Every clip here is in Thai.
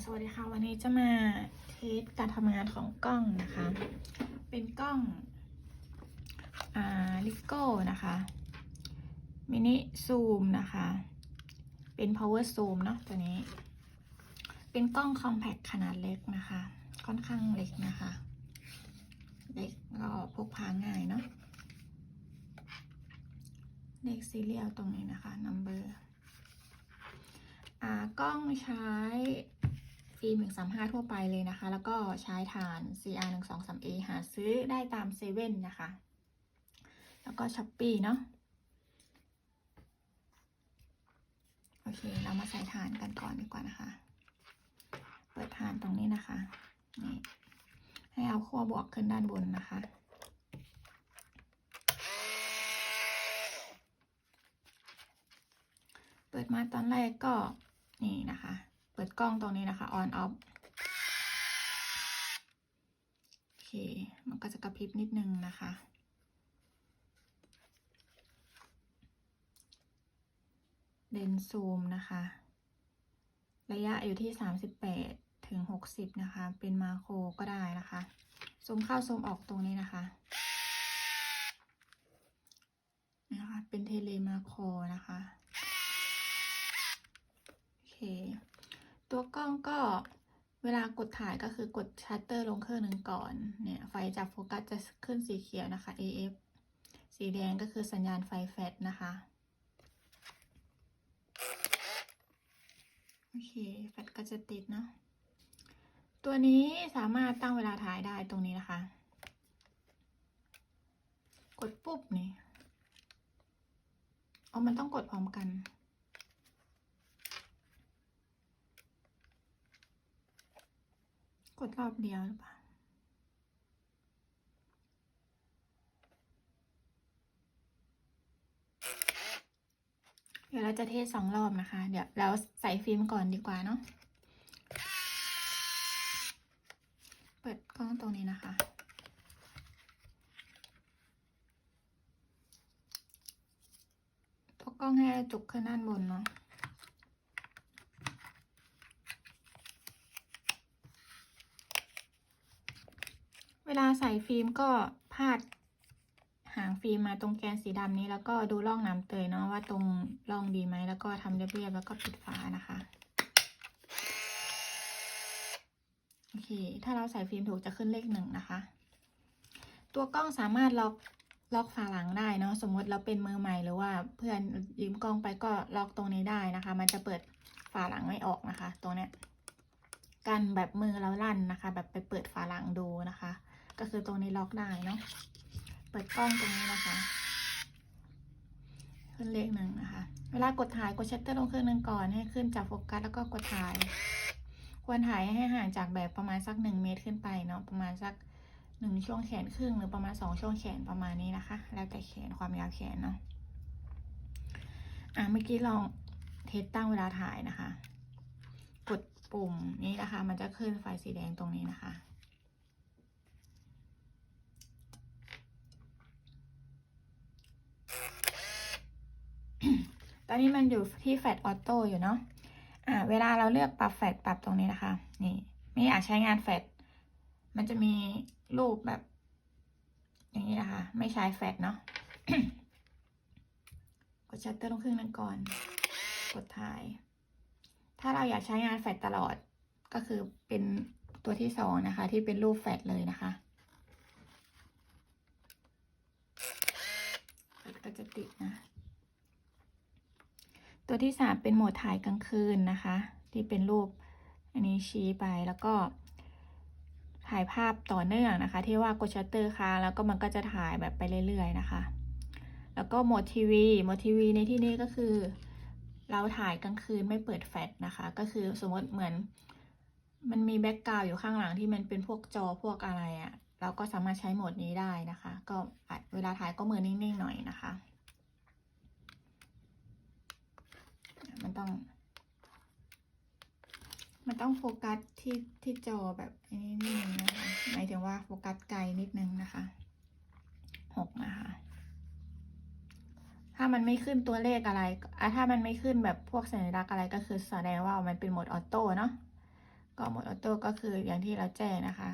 สวัสดีค่ะ วันนี้จะมาเทสการทำงานของกล้องนะคะ เป็นกล้องอ่าลิโก้นะคะ มินิซูมนะคะ เป็น power zoom เนาะตัวนี้ เป็นกล้อง compact ขนาดเล็กนะคะ ค่อนข้างเล็กนะคะ เล็กก็พกพาง่ายเนาะ เลขซีเรียลตรงนี้นะคะ number อ่ากล้องใช้ ฟิล์ม 135 ทั่วไปเลยนะคะ แล้วก็ใช้ฐาน CR 1 2 3 A หาซื้อได้ตามเซเว่นนะคะ แล้วก็ช้อปปี้เนาะ โอเค เรามาใส่ฐานกันก่อนดีกว่านะคะ เปิดฐานตรงนี้นะคะ นี่ ให้เอาขั้วบวกขึ้นด้านบนนะคะเปิดมาตอนแรกก็นี่นะคะ เปิดกล้องตรงนี้นะคะ on off โอเค มันก็จะกระพริบนิดนึงนะคะเลนซูมนะคะ ระยะอยู่ที่ 38 ถึง 60 นะคะ เป็นมาโครก็ได้นะคะ ซูมเข้าซูมออกตรงนี้นะคะนะคะ เป็นเทเลมาโครนะคะ โอเค ตัวกล้องก็เวลากดถ่ายก็คือกดชัตเตอร์ลงเครื่องหนึ่งก่อน เนี่ย ไฟจับโฟกัสจะขึ้นสีเขียวนะคะ AF สีแดงก็คือสัญญาณไฟแฟลชนะคะ โอเคแฟลชก็จะติดเนาะ ตัวนี้สามารถตั้งเวลาถ่ายได้ตรงนี้นะคะ กดปุ๊บนี่ อ๋อ มันต้องกดพร้อมกัน ดรอบเดียวหรือเปล่าเดี๋ยวเราจะเทสสองรอบนะคะ เดี๋ยวเราใส่ฟิล์มก่อนดีกว่าเนาะ เปิดกล้องตรงนี้นะคะตัวกล้องให้จุกขึ้นด้านบนเนาะ ลาใส่ฟิล์มก็พาดหางฟิล์มมาตรงแกนสีดำนี้แล้วก็ดูร่องน้ำเตยเนาะว่าตรงร่องดีไหมแล้วก็ทำเรียบๆแล้วก็ปิดฝานะคะโอเค ถ้าเราใส่ฟิล์มถูกจะขึ้นเลขหนึ่งนะคะ ตัวกล้องสามารถล็อกล็อกฝาหลังได้เนาะ สมมติเราเป็นมือใหม่หรือว่าเพื่อนยืมกล้องไปก็ล็อกตรงนี้ได้นะคะ มันจะเปิดฝาหลังไม่ออกนะคะ ตรงเนี้ยกันแบบมือเราลั่นนะคะ แบบไปเปิด คือตรงนี้ล็อกได้เนาะ เปิดกล้องตรงนี้นะคะ ขึ้นเลขหนึ่งนะคะ เวลากดถ่ายกดชัตเตอร์ลงเครื่องหนึ่งก่อนให้ขึ้นจับโฟกัสแล้วก็กดถ่าย ควรถ่ายให้ห่างจากแบบประมาณสักหนึ่งเมตรขึ้นไปเนาะ ประมาณสักหนึ่งช่วงแขนครึ่งหรือประมาณสองช่วงแขนประมาณนี้นะคะ แล้วแต่แขนความยาวแขนเนาะ อะเมื่อกี้ลองเทสตั้งเวลาถ่ายนะคะ กดปุ่มนี้นะคะ มันจะขึ้นไฟสีแดงตรงนี้นะคะ ต อนนี้มันอยู่ที่แฟลตออโต้อยู่เนาะอ่าเวลาเราเลือกปรับแฟลตปรับตรงนี้นะคะ นี่ ไม่อยากใช้งานแฟลตมันจะมีรูปแบบ อย่างนี้นะคะ ไม่ใช้แฟลตเนาะกดชัตเตอร์ลงครึ่งนั้นก่อน กดถ่าย ถ้าเราอยากใช้งานแฟลตตลอดก็คือเป็นตัวที่สองนะคะ ที่เป็นรูปแฟลตเลยนะคะก็จะติดนะ ตัวที่สามเป็นโหมดถ่ายกลางคืนนะคะ ที่เป็นรูปอันนี้ชี้ไปแล้วก็ ถ่ายภาพต่อเนื่องนะคะ ที่ว่ากดชัตเตอร์ค้างแล้วก็มันก็จะถ่ายแบบไปเรื่อยๆนะคะ แล้วก็โหมดทีวีโหมดทีวีในที่นี้ก็คือ เราถ่ายกลางคืนไม่เปิดแฟลชนะคะ ก็คือสมมติเหมือน มันมีแบ็กกราวอยู่ข้างหลังที่มันเป็นพวกจอพวกอะไรอะ่ะเราก็สามารถใช้โหมดนี้ได้นะคะ ก็เวลาถ่ายก็มือนิ่งๆหน่อยนะคะ มัน ต้อง มันต้องโฟกัสที่ที่จอแบบนี้นิดนึงนะคะหมายถึงว่าโฟกัสไกลนิดนึงนะคะหกนะคะถ้ามันไม่ขึ้นตัวเลขอะไรอะถ้ามันไม่ขึ้นแบบพวกสัญลักษณ์อะไรก็คือแสดงว่ามันเป็นโหมดออโต้เนาะ ก็โหมดออโต้ก็คืออย่างที่เราแจ้งนะคะ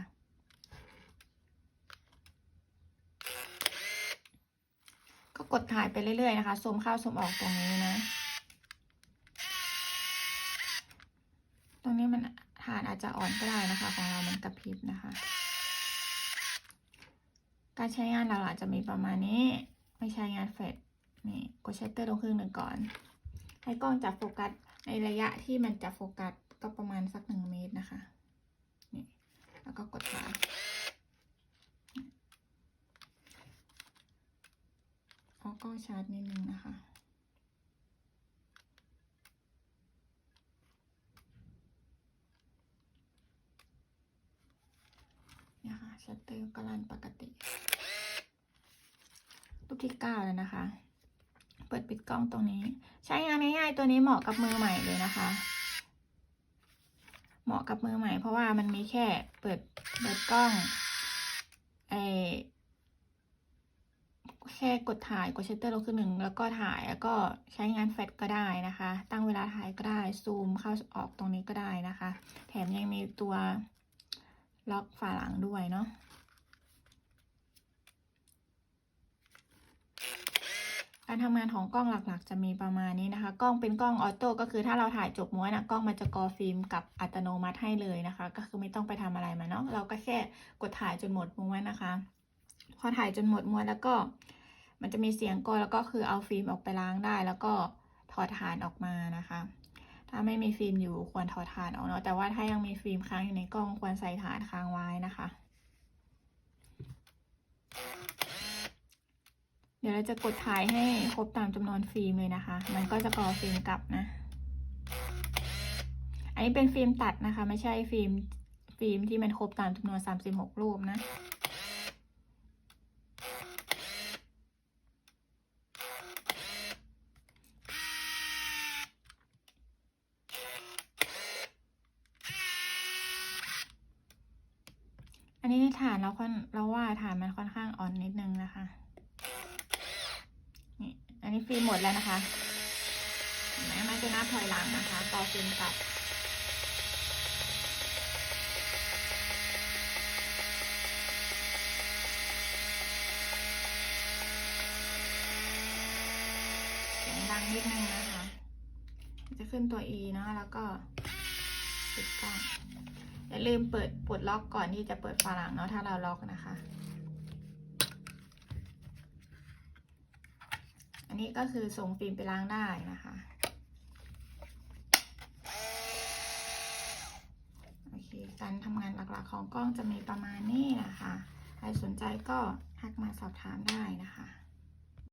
ก็กดถ่ายไปเรื่อยๆนะคะ ซูมเข้าซูมออกตรงนี้นะ ตรงนี้มันฐานอา จจะอ่อนก็ได้นะคะ ของเรามันกระพริบนะคะ การใช้งานเราอาจจะมีประมาณนี้ ไม่ใช้งานเฟดนี่กดชัตเตอร์ลงครึ่งหนึ่งก่อน ให้กล้องจับโฟกัสในระยะที่มันจะโฟกัสก็ประมาณสักหนึ่งเมตรนะคะนี่แล้วก็กดถ่ายเอากล้องชาร์จนิดนึงนะคะ เตเตอร์ก็รันปกติรูปที่เก้าแล้วนะคะ เปิดปิดกล้องตรงนี้ ใช้งานง่ายๆตัวนี้เหมาะกับมือใหม่เลยนะคะ เหมาะกับมือใหม่เพราะว่ามันมีแค่เปิดเปิดกล้องไอแค่กดถ่ายกดชัตเตอร์ลงคือหนึ่งแล้วก็ถ่ายแล้วก็ใช้งานแฟลชก็ได้นะคะ ตั้งเวลาถ่ายก็ได้ซูมเข้าออกตรงนี้ก็ได้นะคะ แถมยังมีตัว ล็อกฝาหลังด้วยเนาะการทำงานของกล้องหลักๆ จะมีประมาณนี้นะคะ กล้องเป็นกล้องออโต้ก็คือถ้าเราถ่ายจบม้วนนะกล้องมันจะกอฟิล์มกับอัตโนมัติให้เลยนะคะ ก็คือไม่ต้องไปทำอะไรมาเนาะเราก็แค่กดถ่ายจนหมดม้วนนะคะ พอถ่ายจนหมดม้วนแล้วก็ มันจะมีเสียงกอแล้วก็คือเอาฟิล์มออกไปล้างได้ แล้วก็ถอดฐานออกมานะคะ ถ้าไม่มีฟิล์มอยู่ควรถอดฐานออกเนาะแต่ว่าถ้ายังมีฟิล์มค้างอยู่ในกล้องควรใส่ฐานค้างไว้นะคะ เดี๋ยวเราจะกดถ่ายให้ครบตามจำนวนฟิล์มเลยนะคะ มันก็จะกรอฟิล์มกลับนะ อันนี้เป็นฟิล์มตัดนะคะ ไม่ใช่ฟิล์มฟิล์มที่มันครบตามจำนวน 36 รูปนะ ฐานเราค่อนเราว่าฐานมันค่อนข้างอ่อนนิดนึงนะคะ นี่ อันนี้ฟิล์มหมดแล้วนะคะเห็นไมมันจะนับถอยหลังนะคะ ต่อฟิล์มกลับเสียงดังนิดนึงนะคะ จะขึ้นตัว E เนาะแล้วก็ ปิดกล้องอย่าลืมเปิดปลดล็อกก่อนที่จะเปิดฝาหลังเนาะถ้าเราล็อกนะคะ อันนี้ก็คือส่งฟิล์มไปล้างได้นะคะโอเคการทำงานหลักๆของกล้องจะมีประมาณนี้นะคะ ใครสนใจก็ทักมาสอบถามได้นะคะ